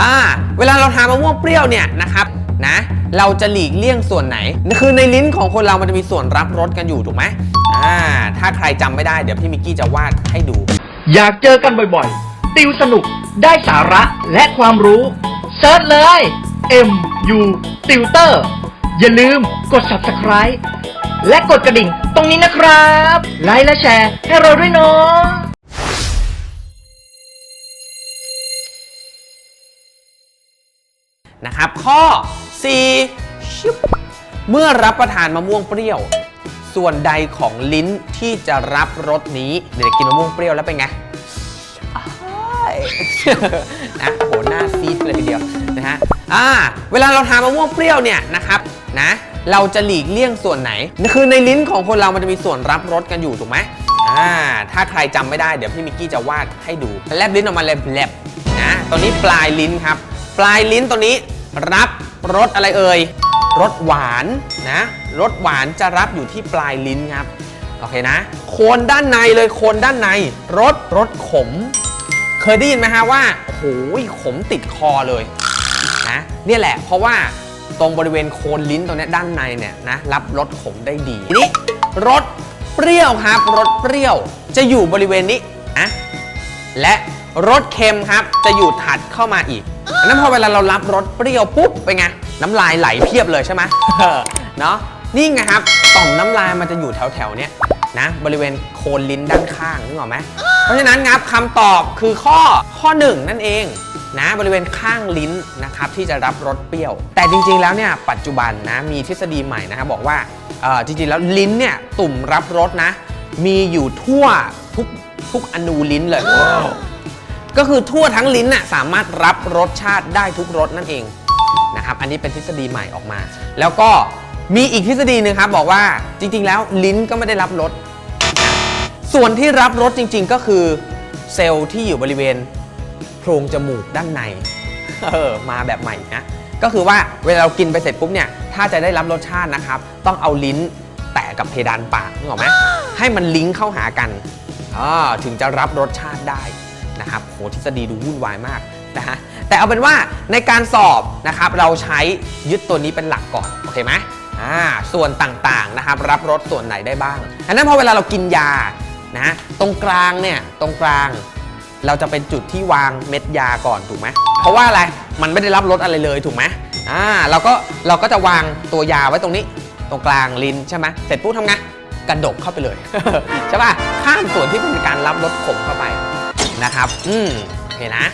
อ่าเวลาเราทานมะม่วงเปรี้ยวเนี่ยนะครับนะเราจะหลีกเลี่ยงส่วนไหน คือในลิ้นของคนเรามันจะมีส่วนรับรสกันอยู่ถูกไหมอ่าถ้าใครจำไม่ได้เดี๋ยวพี่มิกกี้จะวาดให้ดู อยากเจอกันบ่อยๆ ติวสนุกได้สาระและความรู้เซิร์ชเลย M U Tutor อย่าลืมกด subscribe และกดกระดิ่งตรงนี้นะครับ ไลค์และแชร์ให้เราด้วยเนาะ นะครับ ข้อ4ชิบเมื่อรับประทานมะม่วงเปรี้ยว ส่วนใดของลิ้นที่จะรับรสนี้เด็กๆกินมะม่วงเปรี้ยวแล้วเป็นไงอ้ายนะโหหน้าซีดเลยทีเดียวนะฮะอ่าเวลาเราทานมะม่วงเปรี้ยวเนี่ยนะครับนะเราจะหลีกเลี่ยงส่วนไหน คือในลิ้นของคนเรามันจะมีส่วนรับรสกันอยู่ถูกไหมอ่าถ้าใครจำไม่ได้เดี๋ยวพี่มิกกี้จะวาดให้ดูแลบลิ้นออกมาเลยแลบนะตอนนี้ปลายลิ้นครับ ปลายลิ้นตัวนี้ รับรสอะไรเอ่ยรสหวานนะรสหวานจะรับอยู่ที่ปลายลิ้นครับโอเคนะโคนด้านในเลยโคนด้านในรสรสขม เคยได้ยินไหมฮะว่าโอ้โหขมติดคอเลยนะเนี่ยแหละ เพราะว่าตรงบริเวณโคนลิ้นตรงนี้ด้านในเนี่ยนะรับรสขมได้ดีทีนี้รสเปรี้ยวครับรสเปรี้ยวจะอยู่บริเวณนี้อะและ รสเค็มครับ จะอยู่ถัดเข้ามาอีกอันนั้นพอเวลาเรารับรสเปรี้ยวปุ๊บเป็นไงน้ำลายไหลเพียบเลยใช่ไหมเนาะนี่ไงครับต่อมน้ำลายมันจะอยู่แถวๆเนี้ยนะ บริเวณโคนลิ้นด้านข้างนึกออกไหมเพราะฉะนั้นครับคำตอบคือข้อข้อ1นั่นเองนะบริเวณข้างลิ้นนะครับที่จะรับรสเปรี้ยว แต่จริง ๆ แล้วเนี่ยปัจจุบันนะมีทฤษฎีใหม่นะครับบอกว่าจริงๆแล้วลิ้นเนี่ยตุ่มรับรสนะ มีอยู่ทั่วทุกทุกอนูลิ้นเลย ก็คือทั่วทั้งลิ้นน่ะสามารถรับรสชาติได้ทุกรสนั่นเองนะครับอันนี้เป็นทฤษฎีใหม่ออกมา แล้วก็มีอีกทฤษฎีหนึ่งครับบอกว่าจริง ๆ แล้วลิ้นก็ไม่ได้รับรสส่วนที่รับรสจริง ๆ ก็คือเซลล์ที่อยู่บริเวณโพรงจมูกด้านในเออมาแบบใหม่นะก็คือว่าเวลาเรากินไปเสร็จปุ๊บเนี่ยถ้าจะได้รับรสชาตินะครับ ต้องเอาลิ้นแตะกับเพดานปากนึกออกไหมให้มันลิงก์เข้าหากันอ่าถึงจะรับรสชาติได้ นะครับโหทฤษฎีดูวุ่นวายมากนะฮะแต่เอาเป็นว่าในการสอบนะครับเราใช้ยึดตัวนี้เป็นหลักก่อนโอเคไหมอ่าส่วนต่างๆนะครับรับรสส่วนไหนได้บ้างอันนั้นพอเวลาเรากินยานะตรงกลางเนี่ยตรงกลางเราจะเป็นจุดที่วางเม็ดยาก่อนถูกไหมเพราะว่าอะไรมันไม่ได้รับรสอะไรเลยถูกไหมอ่าเราก็เราก็จะวางตัวยาไว้ตรงนี้ ตรงกลางลิ้นใช่ไหมเสร็จปุ๊บทำไงกระดกเข้าไปเลยใช่ป่ะข้ามส่วนที่เป็นการรับรสขมเข้าไป นะครับ อืมโอเคนะ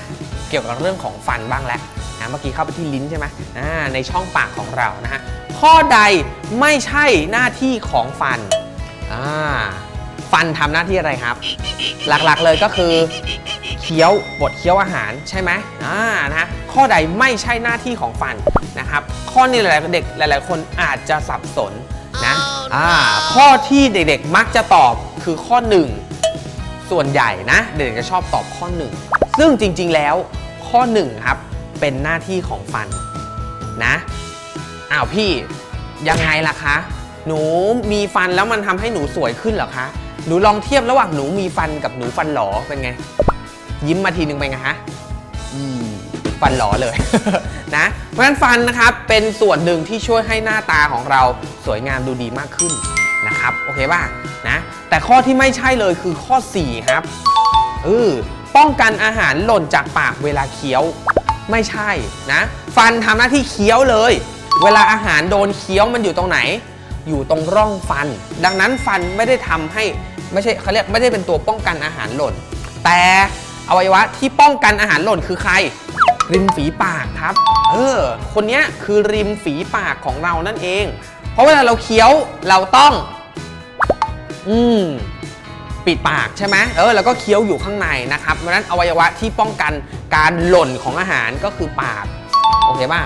เกี่ยวกับเรื่องของฟันบ้างแล้วนะเมื่อกี้เข้าไปที่ลิ้นใช่ไหมอ่าในช่องปากของเรานะฮะข้อใดไม่ใช่หน้าที่ของฟันอ่าฟันทำหน้าที่อะไรครับ หลักๆเลยก็คือเคี้ยวบดเคี้ยวอาหารใช่ไหมอ่านะฮะข้อใดไม่ใช่หน้าที่ของฟันนะครับ ข้อนี้หลายๆเด็กหลาย ๆ คนอาจจะสับสนนะอ่าข้อที่เด็กๆมักจะตอบคือข้อ 1 ส่วนใหญ่นะเด็กจะชอบตอบข้อ 1 ซึ่งจริง ๆ แล้วข้อ1ครับเป็นหน้าที่ของฟันนะอ้าวพี่ยังไงล่ะคะ หนูมีฟันแล้วมันทำให้หนูสวยขึ้นเหรอคะ หนูลองเทียบระหว่างหนูมีฟันกับหนูฟันหลอเป็นไง ยิ้มมาทีนึงเป็นไงฮะอืมฟันหลอเลยนะเพราะฉะนั้นฟันนะครับเป็นส่วนหนึ่งที่ช่วยให้หน้าตาของเราสวยงามดูดีมากขึ้น ครับ โอเคป่ะนะแต่ข้อที่ไม่ใช่เลยคือข้อ 4 ครับเออป้องกันอาหารหล่นจากปากเวลาเคี้ยวไม่ใช่นะ ฟันทำหน้าที่เคี้ยวเลย เวลาอาหารโดนเคี้ยวมันอยู่ตรงไหน อยู่ตรงร่องฟัน ดังนั้นฟันไม่ได้ทำให้ไม่ใช่เขาเรียกไม่ได้เป็นตัวป้องกันอาหารหล่น แต่อวัยวะที่ป้องกันอาหารหล่นคือใคร ริมฝีปากครับ เออ คนนี้คือริมฝีปากของเรานั่นเอง เพราะเวลาเราเคี้ยวเราต้อง อืมปิดปากใช่ไหมเออแล้วก็เคี้ยวอยู่ข้างในนะครับเพราะฉะนั้นอวัยวะที่ป้องกันการหล่นของอาหารก็คือปากโอเคป่ะ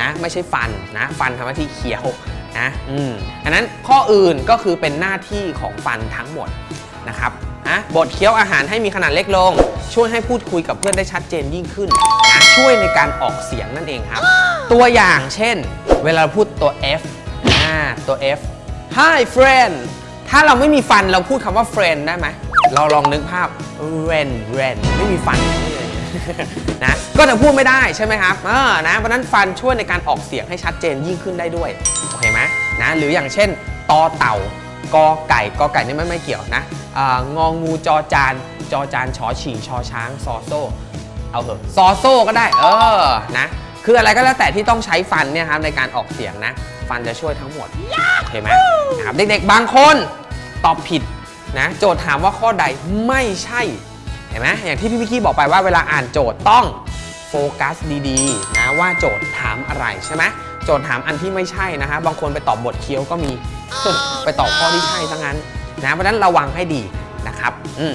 นะไม่ใช่ฟันนะฟันทำหน้าที่เคี้ยวนะอืมอันนั้นข้ออื่นก็คือเป็นหน้าที่ของฟันทั้งหมดนะครับนะบดเคี้ยวอาหารให้มีขนาดเล็กลง ช่วยให้พูดคุยกับเพื่อนได้ชัดเจนยิ่งขึ้นนะช่วยในการออกเสียงนั่นเองครับ ตัวอย่างเช่น เวลาเราพูดตัว F อ่าตัว F Hi friend ถ้าเราไม่มีฟันเราพูดคำว่า friend ได้ไหม เราลองนึกภาพ friend friend ไม่มีฟันนะ ก็จะพูดไม่ได้ใช่ไหมครับ เออ นะเพราะนั้นฟันช่วยในการออกเสียงให้ชัดเจนยิ่งขึ้นได้ด้วย โอเคไหมนะ หรืออย่างเช่น ตอเต่ากอไก่กอไก่นี่ไม่ไม่เกี่ยวนะงองูจอจาน จอจานชอฉี่ชอช้างซอโซเอาเถอะซอโซก็ได้ เออ นะ คืออะไรก็แล้วแต่ที่ต้องใช้ฟันเนี่ยครับในการออกเสียงนะ ฟันจะช่วยทั้งหมดโอเคไหมนะครับเด็กๆบางคน ตอบผิดนะโจทย์ถามว่าข้อใดไม่ใช่เห็นไหมอย่างที่พี่พิกกี้บอกไปว่าเวลาอ่านโจทย์ต้องโฟกัสดีๆนะว่าโจทย์ถามอะไรใช่ไหมโจทย์ถามอันที่ไม่ใช่นะฮะบางคนไปตอบบทเคี้ยวก็มี ไปตอบข้อที่ใช่ซะงั้นนะเพราะฉะนั้นระวังให้ดีนะครับ อืม